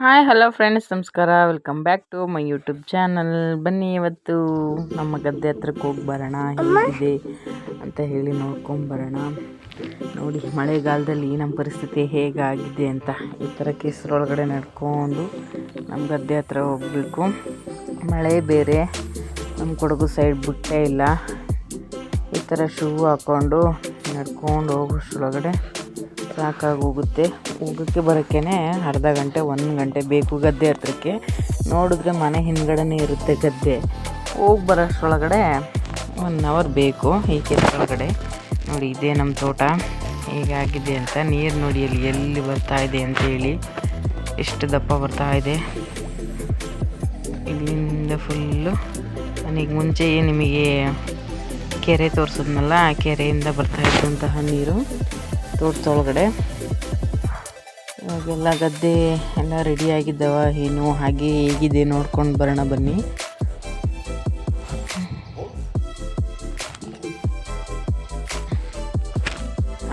Hi, hello friends ನಮಸ್ಕಾರ. Welcome back to my YouTube channel ಬನ್ನಿ ಇವತ್ತು ನಮ್ಮ ಗದ್ದೆ ಹತ್ರಕ್ಕೆ ಹೋಗಿ ಬರೋಣ. ಹೇಗಿದೆ ಅಂತ ಹೇಳಿ ನೋಡ್ಕೊಂಬರೋಣ ನೋಡಿ, ಮಳೆಗಾಲದಲ್ಲಿ ನಮ್ಮ ಪರಿಸ್ಥಿತಿ ಹೇಗಾಗಿದೆ ಅಂತ ಈ ಥರ ಕೆಸರೊಳಗಡೆ ನಡ್ಕೊಂಡು ನಮ್ಮ ಗದ್ದೆ ಹತ್ರ ಹೋಗಬೇಕು. ಮಳೆ ಬೇರೆ, ನಮ್ಮ ಕೊಡಗು ಸೈಡ್ ಬಿಟ್ಟೇ ಇಲ್ಲ. ಈ ಥರ ಶೂ ಹಾಕ್ಕೊಂಡು ನಡ್ಕೊಂಡು ಹೋಗೋಷ್ಟ್ರೊಳಗಡೆ ಸಾಕಾಗಿ ಹೋಗುತ್ತೆ ಹೋಗೋಕ್ಕೆ ಬರೋಕ್ಕೇ ಅರ್ಧ ಗಂಟೆ, ಒಂದು ಗಂಟೆ ಬೇಕು ಗದ್ದೆ ಹತ್ರಕ್ಕೆ. ನೋಡಿದ್ರೆ ಮನೆ ಹಿಂದ್ಗಡೆನೇ ಇರುತ್ತೆ ಗದ್ದೆ. ಹೋಗಿ ಬರೋಷ್ಟರೊಳಗಡೆ ಒನ್ ಅವರ್ ಬೇಕು ಈ ಕೆಸರೊಳಗಡೆ ನೋಡಿ, ಇದೇ ನಮ್ಮ ತೋಟ. ಹೇಗಾಗಿದೆ ಅಂತ ನೀರು ನೋಡಿ ಅಲ್ಲಿ ಎಲ್ಲಿ ಬರ್ತಾ ಇದೆ ಅಂತ ಹೇಳಿ. ಎಷ್ಟು ದಪ್ಪ ಬರ್ತಾ ಇದೆ. ಇಲ್ಲಿಂದ ಫುಲ್ಲು ನನಗೆ ಮುಂಚೆ ನಿಮಗೆ ಕೆರೆ ತೋರಿಸಿದ್ನಲ್ಲ ಆ ಕೆರೆಯಿಂದ ಬರ್ತಾ ಇದ್ದಂತಹ ನೀರು. ತೋಟದೊಳಗಡೆ. ಇವಾಗೆಲ್ಲ ಗದ್ದೆ ಎಲ್ಲ ರೆಡಿ ಆಗಿದ್ದಾವೆ. ಏನು, ಹಾಗೆ ಹೇಗಿದೆ ನೋಡ್ಕೊಂಡು ಬರೋಣ ಬನ್ನಿ.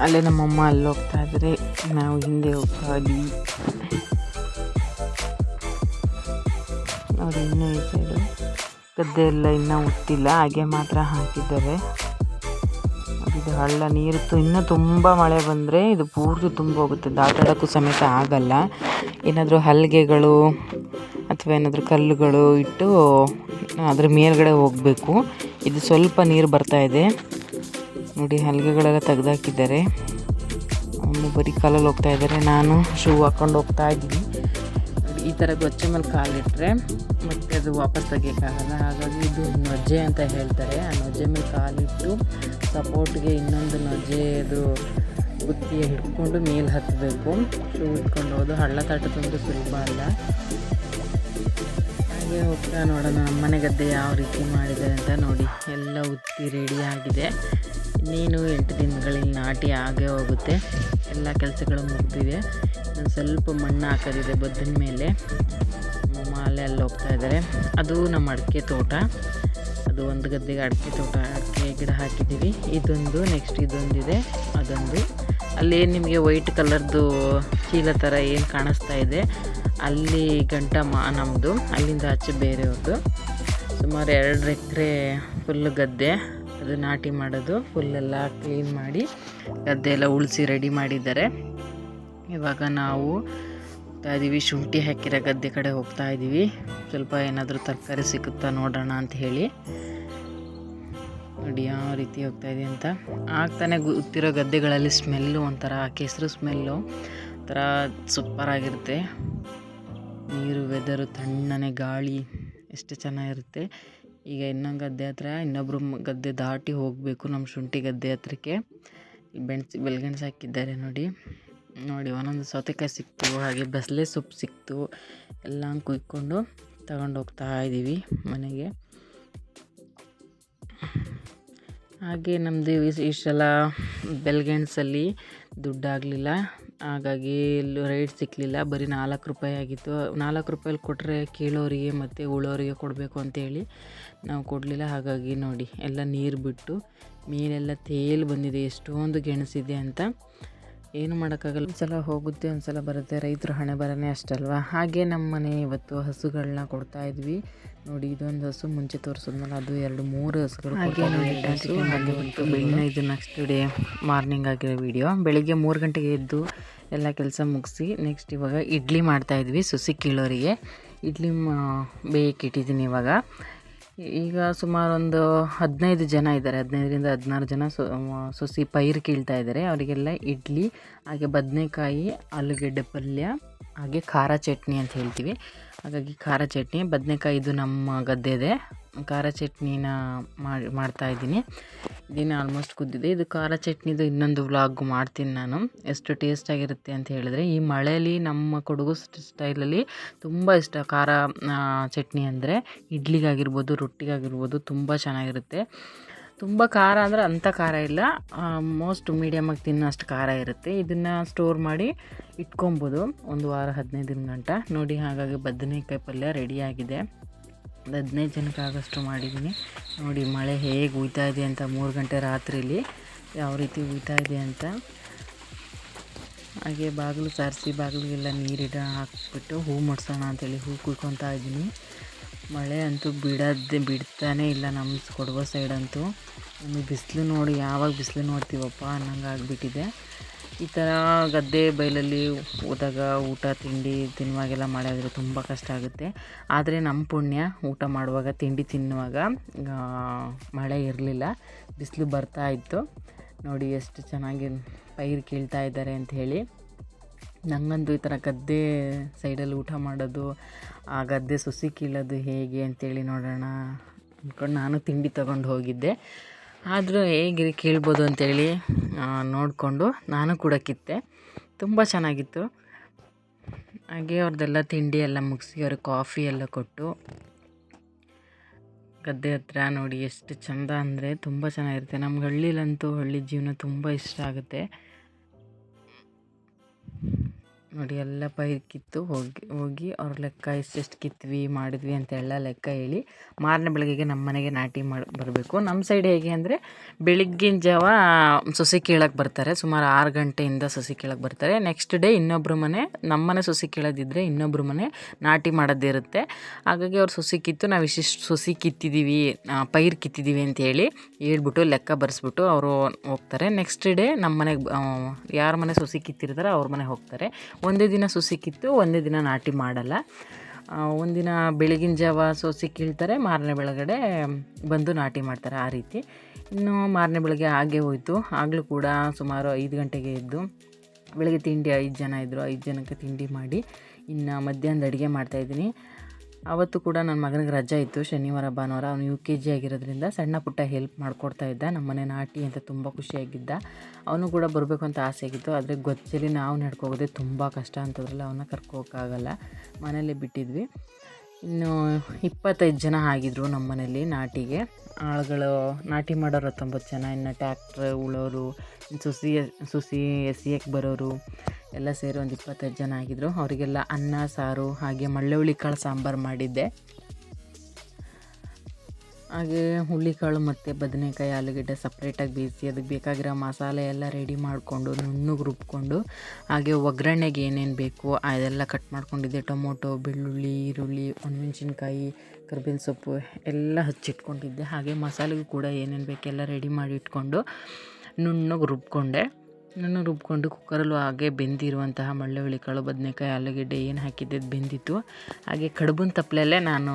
ಅಲ್ಲೇ ನಮ್ಮಮ್ಮ ಅಲ್ಲಿ ಹೋಗ್ತಾ ಇದ್ರೆ. ನಾವು ಹಿಂದೆ ಹೋಗ್ತಾ ಇದ್ವಿ ಅವ್ರು ಇನ್ನೂ ಈ ಗದ್ದೆ ಎಲ್ಲ ಇನ್ನೂ ಉತ್ತಿಲ್ಲ ಹಾಗೆ ಮಾತ್ರ ಹಾಕಿದ್ದಾರೆ. ಇದು ಹಳ್ಳ ನೀರು ಇನ್ನೂ ತುಂಬ ಮಳೆ ಬಂದರೆ ಇದು ಪೂರ್ತಿ ತುಂಬ ಹೋಗುತ್ತೆ ದಾಟಾಡೋಕ್ಕೂ ಸಮೇತ ಆಗಲ್ಲ. ಏನಾದರೂ ಹಲ್ಗೆಗಳು ಅಥವಾ ಏನಾದರೂ ಕಲ್ಲುಗಳು ಇಟ್ಟು ಅದ್ರ ಮೇಲ್ಗಡೆ ಹೋಗಬೇಕು. ಇದು ಸ್ವಲ್ಪ ನೀರು ಬರ್ತಾ ಇದೆ. ನೋಡಿ, ಹಲ್ಗೆಗಳೆಲ್ಲ ತೆಗೆದಾಕಿದ್ದಾರೆ. ಅವನು ಬರೀ ಕಾಲಲ್ಲಿ ಹೋಗ್ತಾ ಇದ್ದಾರೆ. ನಾನು ಶೂ ಹಾಕ್ಕೊಂಡು ಹೋಗ್ತಾ ಇದ್ದೀನಿ. ಈ ಥರ ಗೊಚ್ಚೆ ಮೇಲೆ ಕಾಲಿಟ್ಟರೆ ಮತ್ತೆ ಅದು ವಾಪಸ್ ತೆಗಿಯೋಕ್ಕಾಗಲ್ಲ. ಹಾಗಾಗಿ ಇದು ನೊಜ್ಜೆ ಅಂತ ಹೇಳ್ತಾರೆ. ಆ ನೊಜ್ಜೆ ಮೇಲೆ ಕಾಲಿಟ್ಟು ಸಪೋರ್ಟ್ಗೆ ಇನ್ನೊಂದು ನೊಜ್ಜೆದು ಬುತ್ತಿ ಹಿಡ್ಕೊಂಡು ಮೇಲೆ ಹತ್ತಬೇಕು ಶೂ ಇಟ್ಕೊಂಡು ಹೋದು ಹಳ್ಳ ಸುಲಭ ಅಲ್ಲ. ಹಾಗೆ ಹೋಗ್ತಾ ನೋಡೋಣ ನಮ್ಮನೆ ಗದ್ದೆ ಯಾವ ರೀತಿ ಮಾಡಿದ್ದಾರೆ ಅಂತ ನೋಡಿ. ಎಲ್ಲ ಉತ್ತಿ ರೆಡಿ ಆಗಿದೆ. ಇನ್ನೇನು ಎಂಟು ದಿನಗಳಲ್ಲಿ ನಾಟಿ ಆಗೇ ಹೋಗುತ್ತೆ. ಎಲ್ಲ ಕೆಲಸಗಳು ಮುಗ್ದಿದೆ ಒಂದು ಸ್ವಲ್ಪ ಮಣ್ಣು ಹಾಕೋದಿದೆ ಬದ್ದಿನ ಮೇಲೆ. ಮಾಲೆ ಅಲ್ಲಿ ಹೋಗ್ತಾ ಇದ್ದಾರೆ. ಅದು ನಮ್ಮ ಅಡಿಕೆ ತೋಟ. ಅದು ಒಂದು ಗದ್ದೆಗೆ ಅಡಿಕೆ ತೋಟ, ಅಡಿಕೆ ಗಿಡ ಹಾಕಿದ್ದೀವಿ. ಇದೊಂದು ನೆಕ್ಸ್ಟ್ ಇದೊಂದಿದೆ, ಅದೊಂದು. ಅಲ್ಲಿ ನಿಮಗೆ ವೈಟ್ ಕಲರ್ದು ಚೀಲ ಥರ ಏನು ಕಾಣಿಸ್ತಾ ಇದೆ? ಅಲ್ಲಿ ಗಂಟ ಮಾ ನಮ್ಮದು ಅಲ್ಲಿಂದ ಆಚೆ ಬೇರೆಯವ್ರದ್ದು. ಸುಮಾರು ಎರಡು ಎಕರೆ ಫುಲ್ ಗದ್ದೆ. ಅದು ನಾಟಿ ಮಾಡೋದು. ಫುಲ್ಲೆಲ್ಲ ಕ್ಲೀನ್ ಮಾಡಿ ಗದ್ದೆ ಎಲ್ಲ ಉಳಿಸಿ ರೆಡಿ ಮಾಡಿದ್ದಾರೆ. ಇವಾಗ ನಾವು ಹೋಗ್ತಾ ಇದ್ದೀವಿ ಶುಂಠಿ ಹಾಕಿರೋ ಗದ್ದೆ ಕಡೆ ಹೋಗ್ತಾ ಇದ್ದೀವಿ ಸ್ವಲ್ಪ ಏನಾದರೂ ತರಕಾರಿ ಸಿಗುತ್ತಾ ನೋಡೋಣ ಅಂತ ಹೇಳಿ. ನೋಡಿ ಯಾವ ರೀತಿ ಹೋಗ್ತಾ ಇದೆ ಅಂತ. ಆಗ್ತಾನೆ ಗೊತ್ತಿರೋ ಗದ್ದೆಗಳಲ್ಲಿ ಸ್ಮೆಲ್ಲು ಒಂಥರ, ಕೆಸರು ಸ್ಮೆಲ್ಲು ಒಂಥರ ಸೂಪರಾಗಿರುತ್ತೆ ನೀರು ವೆದರು ತಣ್ಣನೆ ಗಾಳಿ, ಎಷ್ಟು ಚೆನ್ನಾಗಿರುತ್ತೆ. ಈಗ ಇನ್ನೊಂದು ಗದ್ದೆ ಹತ್ರ ಇನ್ನೊಬ್ಬರು ಗದ್ದೆ ದಾಟಿ ಹೋಗಬೇಕು ನಮ್ಮ ಶುಂಠಿ ಗದ್ದೆ ಹತ್ರಕ್ಕೆ. ಬೆಣ್ಸಿ ಬೆಳ್ಗೆಣ್ಸು ಹಾಕಿದ್ದಾರೆ ನೋಡಿ. ನೋಡಿ, ಒಂದೊಂದು ಸೌತೆಕಾಯಿ ಸಿಕ್ತು, ಹಾಗೆ ಬಸಳೆ ಸೊಪ್ಪು ಸಿಕ್ತು. ಎಲ್ಲ ಕುಯ್ಕೊಂಡು ತಗೊಂಡು ಹೋಗ್ತಾ ಇದ್ದೀವಿ ಮನೆಗೆ. ಹಾಗೆ ನಮ್ಮದು ಇಷ್ಟೆಲ್ಲ ಬೆಲ್ಗೆಣ್ಸಲ್ಲಿ ದುಡ್ಡಾಗಲಿಲ್ಲ. ಹಾಗಾಗಿ ರೈಡ್ ಸಿಕ್ಕಲಿಲ್ಲ ಬರೀ ನಾಲ್ಕು ರೂಪಾಯಿ ಆಗಿತ್ತು. ನಾಲ್ಕು ರೂಪಾಯಲ್ಲಿ ಕೊಟ್ಟರೆ ಕೀಳೋರಿಗೆ ಮತ್ತು ಉಳೋರಿಗೆ ಕೊಡಬೇಕು ಅಂತೇಳಿ ನಾವು ಕೊಡಲಿಲ್ಲ. ಹಾಗಾಗಿ ನೋಡಿ, ಎಲ್ಲ ನೀರು ಬಿಟ್ಟು, ಮೇಲೆಲ್ಲ ತೇಲ್ ಬಂದಿದೆ. ಎಷ್ಟೊಂದು ಗೆಣಸಿದೆ ಅಂತ. ಏನು ಮಾಡೋಕ್ಕಾಗಲ್ಲ. ಒಂದ್ಸಲ ಹೋಗುತ್ತೆ ಒಂದ್ಸಲ ಬರುತ್ತೆ. ರೈತರು ಹಣೆ ಬರನೇ ಅಷ್ಟಲ್ವಾ? ಹಾಗೆ ನಮ್ಮ ಮನೆ ಇವತ್ತು ಹಸುಗಳನ್ನ ಕೊಡ್ತಾ ಇದ್ವಿ. ನೋಡಿ ಇದೊಂದು ಹಸು ಮುಂಚೆ ತೋರಿಸಿದ್ಮೇಲೆ ಅದು ಎರಡು ಮೂರು ಹಸುಗಳು ಹಾಗೆ ಇದು ನೆಕ್ಸ್ಟ್ ಡೇ ಮಾರ್ನಿಂಗ್ ಆಗಿರೋ ವಿಡಿಯೋ ಬೆಳಿಗ್ಗೆ ಮೂರು ಗಂಟೆಗೆ ಎದ್ದು ಎಲ್ಲ ಕೆಲಸ ಮುಗಿಸಿ ನೆಕ್ಸ್ಟ್ ಇವಾಗ ಇಡ್ಲಿ ಮಾಡ್ತಾಯಿದ್ವಿ ಸುಸಿ ಕೀಳೋರಿಗೆ. ಇಡ್ಲಿ ಬೇಕಿಟ್ಟಿದ್ದೀನಿ ಇವಾಗ. ಈಗ ಸುಮಾರು ಒಂದು ಹದಿನೈದು ಜನ ಇದ್ದಾರೆ. ಹದಿನೈದರಿಂದ ಹದಿನಾರು ಜನ ಸೊಸಿ ಪೈರು ಕೀಳ್ತಾ ಇದ್ದಾರೆ. ಅವರಿಗೆಲ್ಲ ಇಡ್ಲಿ, ಹಾಗೆ ಬದನೆಕಾಯಿ, ಆಲೂಗೆಡ್ಡೆ ಪಲ್ಯ, ಹಾಗೆ ಖಾರ ಚಟ್ನಿ ಅಂತ ಹೇಳ್ತೀವಿ. ಹಾಗಾಗಿ ಖಾರ ಚಟ್ನಿ, ಬದನೆಕಾಯಿ ಇದು ನಮ್ಮ ಗದ್ದೆದೆ. ಖಾರ ಚಟ್ನಿನ ಮಾಡಿ ಮಾಡ್ತಾಯಿದ್ದೀನಿ ಇದನ್ನು ಆಲ್ಮೋಸ್ಟ್ ಕುದ್ದಿದೆ. ಇದು ಖಾರ ಚಟ್ನಿದು ಇನ್ನೊಂದು ವ್ಲಾಗ್ ಮಾಡ್ತೀನಿ ನಾನು. ಎಷ್ಟು ಟೇಸ್ಟಾಗಿರುತ್ತೆ ಅಂತ ಹೇಳಿದ್ರೆ, ಈ ಮಳೆಯಲ್ಲಿ ನಮ್ಮ ಕೊಡಗು ಸ್ಟೈಲಲ್ಲಿ ತುಂಬ ಇಷ್ಟ ಖಾರ ಚಟ್ನಿ ಅಂದರೆ. ಇಡ್ಲಿಗಾಗಿರ್ಬೋದು, ರೊಟ್ಟಿಗಾಗಿರ್ಬೋದು ತುಂಬ ಚೆನ್ನಾಗಿರುತ್ತೆ. ತುಂಬ ಖಾರ ಅಂದರೆ ಅಂಥ ಖಾರ ಇಲ್ಲ. ಮೋಸ್ಟ್ ಮೀಡಿಯಮಾಗಿ ತಿನ್ನೋ ಅಷ್ಟು ಖಾರ ಇರುತ್ತೆ. ಇದನ್ನು ಸ್ಟೋರ್ ಮಾಡಿ ಇಟ್ಕೊಬೋದು. ಒಂದು ವಾರ ಹದಿನೈದು ದಿನ ಗಂಟ. ನೋಡಿ ಹಾಗಾಗಿ ಬದನೆಕಾಯಿ ಪಲ್ಯ ರೆಡಿಯಾಗಿದೆ ಒಂದು ಹದಿನೈದು ಜನಕ್ಕೆ ಆಗೋಷ್ಟು ಮಾಡಿದ್ದೀನಿ. ನೋಡಿ, ಮಳೆ ಹೇಗೆ ಉಯ್ತಾ ಇದೆ ಅಂತ ಮೂರು ಗಂಟೆ ರಾತ್ರಿಲಿ ಯಾವ ರೀತಿ ಉಯ್ತಾ ಇದೆ ಅಂತ. ಹಾಗೆ ಬಾಗಿಲು ಸಾರಿಸಿ, ಬಾಗಿಲಿಗೆಲ್ಲ ನೀರಿಡ ಹಾಕ್ಬಿಟ್ಟು ಹೂ ಮುಡ್ಸೋಣ ಅಂತೇಳಿ ಹೂ ಕುಯ್ಕೊತಾ ಇದ್ದೀನಿ. ಮಳೆ ಅಂತೂ ಬಿಡೋದೇ ಬಿಡ್ತಾನೇ ಇಲ್ಲ ನಮ್ಮ ಸೈಡ್ ಅಂತೂ. ನಮಗೆ ಬಿಸಿಲು ನೋಡಿ, ಯಾವಾಗ ಬಿಸಿಲು ನೋಡ್ತೀವಪ್ಪ ಅನ್ನಂಗೆ ಆಗಿಬಿಟ್ಟಿದೆ ಈ ಥರ ಗದ್ದೆ ಬೈಲಲ್ಲಿ ಹೋದಾಗ ಊಟ, ತಿಂಡಿ, ತಿನ್ನುವಾಗೆಲ್ಲ ಮಳೆ ಆದರೆ ತುಂಬ ಕಷ್ಟ ಆಗುತ್ತೆ. ಆದರೆ ನಮ್ಮ ಪುಣ್ಯ ಊಟ ಮಾಡುವಾಗ, ತಿಂಡಿ ತಿನ್ನುವಾಗ ಮಳೆ ಇರಲಿಲ್ಲ. ಬಿಸಿಲು ಬರ್ತಾ ಇತ್ತು. ನೋಡಿ ಎಷ್ಟು ಚೆನ್ನಾಗಿ ಪೈರು ಕೀಳ್ತಾ ಇದ್ದಾರೆ ಅಂತ ಹೇಳಿ. ನನಗಂತೂ ಈ ಥರ ಗದ್ದೆ ಸೈಡಲ್ಲಿ ಊಟ ಮಾಡೋದು, ಆ ಗದ್ದೆ ಸುಸಿ ಕೀಳೋದು ಹೇಗೆ ಅಂತೇಳಿ ನೋಡೋಣ ಅಂದ್ಕೊಂಡು ನಾನು ತಿಂಡಿ ತಗೊಂಡು ಹೋಗಿದ್ದೆ. ಆದರೂ ಹೇಗೆ ಕೇಳ್ಬೋದು ಅಂತೇಳಿ ನೋಡಿಕೊಂಡು ನಾನು ಕೂಡ ಕಿತ್ತೆ. ತುಂಬ ಚೆನ್ನಾಗಿತ್ತು. ಹಾಗೆ ಅವ್ರದ್ದೆಲ್ಲ ತಿಂಡಿ ಎಲ್ಲ ಮುಗಿಸಿ ಅವ್ರಿಗೆ ಕಾಫಿ ಎಲ್ಲ ಕೊಟ್ಟು ಗದ್ದೆ ಹತ್ರ ನೋಡಿ ಎಷ್ಟು ಚಂದ ಅಂದರೆ ತುಂಬ ಚೆನ್ನಾಗಿರುತ್ತೆ. ನಮ್ಗೆ ಹಳ್ಳಿಲಂತೂ ಹಳ್ಳಿ ಜೀವನ ತುಂಬ ಇಷ್ಟ ಆಗುತ್ತೆ. ನೋಡಿ ಎಲ್ಲ ಪೈರ್ ಕಿತ್ತು ಹೋಗಿ ಹೋಗಿ ಅವ್ರ ಲೆಕ್ಕ ಎಷ್ಟೆಷ್ಟು ಕಿತ್ವಿ, ಮಾಡಿದ್ವಿ ಅಂತೆಲ್ಲ ಲೆಕ್ಕ ಹೇಳಿ ಮಾರನೇ ಬೆಳಗ್ಗೆಗೆ ನಮ್ಮ ಮನೆಗೆ ನಾಟಿ ಮಾಡಿ, ಬರಬೇಕು. ನಮ್ಮ ಸೈಡ್ ಹೇಗೆ ಅಂದರೆ ಬೆಳಗ್ಗಿನ ಜಾವ ಸೊಸೆ ಕೀಳಕ್ಕೆ ಬರ್ತಾರೆ. ಸುಮಾರು ಆರು ಗಂಟೆಯಿಂದ ಸೊಸೆ ಕೀಳಕ್ಕೆ ಬರ್ತಾರೆ. ನೆಕ್ಸ್ಟ್ ಡೇ ಇನ್ನೊಬ್ಬರು ಮನೆ ನಮ್ಮ ಮನೆ ಸೊಸೆ ಕೀಳೋದಿದ್ದರೆ ಇನ್ನೊಬ್ಬರು ಮನೆ ನಾಟಿ ಮಾಡೋದಿರುತ್ತೆ ಹಾಗಾಗಿ ಅವ್ರು ಸೊಸೆ ಕಿತ್ತು, ನಾವು ಇಷ್ಟಿಷ್ಟು ಸೊಸೆ ಕಿತ್ತಿದ್ದೀವಿ ಪೈರ್ ಕಿತ್ತಿದ್ದೀವಿ ಅಂತ ಹೇಳಿ ಹೇಳ್ಬಿಟ್ಟು ಲೆಕ್ಕ ಬರೆಸ್ಬಿಟ್ಟು ಅವರು ಹೋಗ್ತಾರೆ. ನೆಕ್ಸ್ಟ್ ಡೇ ನಮ್ಮ ಮನೆಗೆ ಯಾರ ಮನೆ ಸೊಸೆ ಕಿತ್ತಿರ್ತಾರೆ ಅವ್ರ ಮನೆಗೆ ಹೋಗ್ತಾರೆ. ಒಂದೇ ದಿನ ಸುಸಿಕ್ಕಿತ್ತು ಕಿತ್ತು, ಒಂದೇ ದಿನ ನಾಟಿ ಮಾಡಲ್ಲ. ಒಂದಿನ ಬೆಳಗಿನ ಜಾವ ಸೋಸಿ ಕೀಳ್ತಾರೆ, ಮಾರನೇ ಬೆಳಗಡೆ ಬಂದು ನಾಟಿ ಮಾಡ್ತಾರೆ ಆ ರೀತಿ. ಇನ್ನು ಮಾರನೇ ಬೆಳಗ್ಗೆ ಹಾಗೆ ಹೋಯಿತು. ಆಗಲೂ ಕೂಡ ಸುಮಾರು ಐದು ಗಂಟೆಗೆ ಇದ್ದು ಬೆಳಗ್ಗೆ ತಿಂಡಿ ಐದು ಜನ ಇದ್ದರು ಐದು ಜನಕ್ಕೆ ತಿಂಡಿ ಮಾಡಿ ಇನ್ನು ಮಧ್ಯಾಹ್ನದ ಅಡುಗೆ ಮಾಡ್ತಾಯಿದ್ದೀನಿ ಅವತ್ತು ಕೂಡ ನನ್ನ ಮಗನಿಗೆ ರಜೆ ಇತ್ತು, ಶನಿವಾರ, ಭಾನುವಾರ. ಅವನು ಯು ಕೆ ಜಿ ಆಗಿರೋದ್ರಿಂದ ಸಣ್ಣ ಪುಟ್ಟ ಹೆಲ್ಪ್ ಮಾಡಿಕೊಡ್ತಾ ಇದ್ದ. ನಮ್ಮ ಮನೆ ನಾಟಿ ಅಂತ ತುಂಬ ಖುಷಿಯಾಗಿದ್ದ. ಅವನು ಕೂಡ ಬರಬೇಕು ಅಂತ ಆಸೆ ಆಗಿತ್ತು. ಆದರೆ ಗೊತ್ತಲ್ಲಿ ನಾವು ನಡ್ಕೋಗೋದೇ ತುಂಬ ಕಷ್ಟ ಅಂತದ್ರಲ್ಲಿ ಅವನ್ನ ಕರ್ಕೋಕ್ಕಾಗಲ್ಲ ಮನೇಲೇ ಬಿಟ್ಟಿದ್ವಿ. ಇನ್ನು ಇಪ್ಪತ್ತೈದು ಜನ ಆಗಿದ್ರು ನಮ್ಮ ಮನೇಲಿ ನಾಟಿಗೆ. ಆಳುಗಳು ನಾಟಿ ಮಾಡೋರು ಹತ್ತೊಂಬತ್ತು ಜನ, ಇನ್ನು ಟ್ಯಾಕ್ಟ್ರ್ ಉಳೋರು, ಸುಸಿ ಸುಸಿ ಎಸಿಯಕ್ಕೆ ಬರೋರು. ಎಲ್ಲ ಸೇರಿ ಒಂದು ಇಪ್ಪತ್ತೈದು ಜನ ಆಗಿದ್ರು. ಅವರಿಗೆಲ್ಲ ಅನ್ನ, ಸಾರು, ಹಾಗೆ ಮಳ್ಳೆ ಹುಳಿಕಾಳು ಸಾಂಬಾರು ಮಾಡಿದ್ದೆ. ಹಾಗೆ ಹುಳ್ಳಿಕಾಳು ಮತ್ತು ಬದನೆಕಾಯಿ, ಆಲೂಗಡ್ಡೆ ಸಪ್ರೇಟಾಗಿ ಬೇಯಿಸಿ, ಅದಕ್ಕೆ ಬೇಕಾಗಿರೋ ಮಸಾಲೆ ಎಲ್ಲ ರೆಡಿ ಮಾಡಿಕೊಂಡು, ನುಣ್ಣಗೆ ರುಬ್ಕೊಂಡು, ಹಾಗೆ ಒಗ್ಗರಣೆಗೆ ಏನೇನು ಬೇಕು ಅದೆಲ್ಲ ಕಟ್ ಮಾಡ್ಕೊಂಡಿದ್ದೆ. ಟೊಮೊಟೊ, ಬೆಳ್ಳುಳ್ಳಿ, ಈರುಳ್ಳಿ, ಒಣಮೆಣ್ಸಿನ್ಕಾಯಿ, ಕರ್ಬೇವಿನ ಸೊಪ್ಪು ಎಲ್ಲ ಹಚ್ಚಿಟ್ಕೊಂಡಿದ್ದೆ. ಹಾಗೆ ಮಸಾಲೆಗೂ ಕೂಡ ಏನೇನು ಬೇಕೆಲ್ಲ ರೆಡಿ ಮಾಡಿ ಇಟ್ಕೊಂಡು, ನುಣ್ಣಗೆ ರುಬ್ಕೊಂಡೆ. ನುಣ್ಣಗೆ ರುಬ್ಕೊಂಡು ಕುಕ್ಕರಲ್ಲೂ ಹಾಗೆ ಬೆಂದಿರುವಂತಹ ಮಳ್ಳುಳ್ಳಿ ಕಾಳು ಬದನೆಕಾಯಿ, ಆಲೂಗೆಡ್ಡೆ ಏನು ಹಾಕಿದ್ದೆ ಅದು ಬೆಂದಿತ್ತು. ಹಾಗೆ ಕಡುಬುನ ತಪ್ಪಲಲ್ಲೇ ನಾನು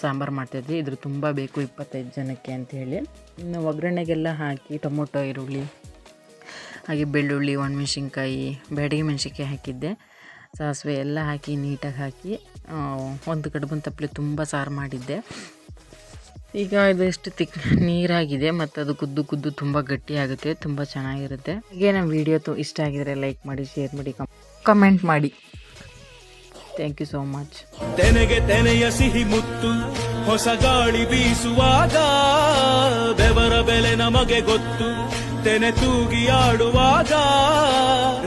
ಸಾಂಬಾರು ಮಾಡ್ತಾಯಿದ್ದೆ ಇದ್ರ ತುಂಬ ಬೇಕು ಇಪ್ಪತ್ತೈದು ಜನಕ್ಕೆ ಅಂಥೇಳಿ ಇನ್ನು ಒಗ್ಗರಣೆಗೆಲ್ಲ ಹಾಕಿ ಟೊಮೊಟೊ, ಈರುಳ್ಳಿ, ಹಾಗೆ ಬೆಳ್ಳುಳ್ಳಿ, ಒಣಮೆಣ್ಸಿನ್ಕಾಯಿ, ಬ್ಯಾಡಗಿ ಮೆಣಸಿನ್ಕಾಯಿ ಹಾಕಿದ್ದೆ. ಸಾಸಿವೆ ಎಲ್ಲ ಹಾಕಿ ನೀಟಾಗಿ ಹಾಕಿ ಒಂದು ಕಡುಬುನ ತಪ್ಪಲೆ ತುಂಬ ಸಾರು ಮಾಡಿದ್ದೆ. ಈಗ ಇದು ಎಷ್ಟು ತಿಕ್ ನೀರಾಗಿದೆ ಮತ್ತು ಅದು ಕುದ್ದು ಕುದ್ದು ತುಂಬ ಗಟ್ಟಿಯಾಗುತ್ತೆ ತುಂಬ ಚೆನ್ನಾಗಿರುತ್ತೆ. ಹೀಗೆ ನಮ್ಮ ವಿಡಿಯೋ ತು ಇಷ್ಟ ಆಗಿದ್ರೆ ಲೈಕ್ ಮಾಡಿ ಶೇರ್ ಮಾಡಿ ಕಮೆಂಟ್ ಮಾಡಿ. ಥ್ಯಾಂಕ್ ಯು ಸೋ ಮಚ್ ತೆನೆಗೆ ತೆನೆಯ ಸಿಹಿ ಮುತ್ತು, ಹೊಸ ಗಾಳಿ ಬೀಸುವಾಗ ಬೆವರ ಬೆಲೆ ನಮಗೆ ಗೊತ್ತು, ತೆನೆ ತೂಗಿ ಆಡುವಾಗ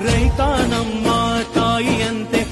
ರೈತ ನಮ್ಮ ತಾಯಿಯಂತೆ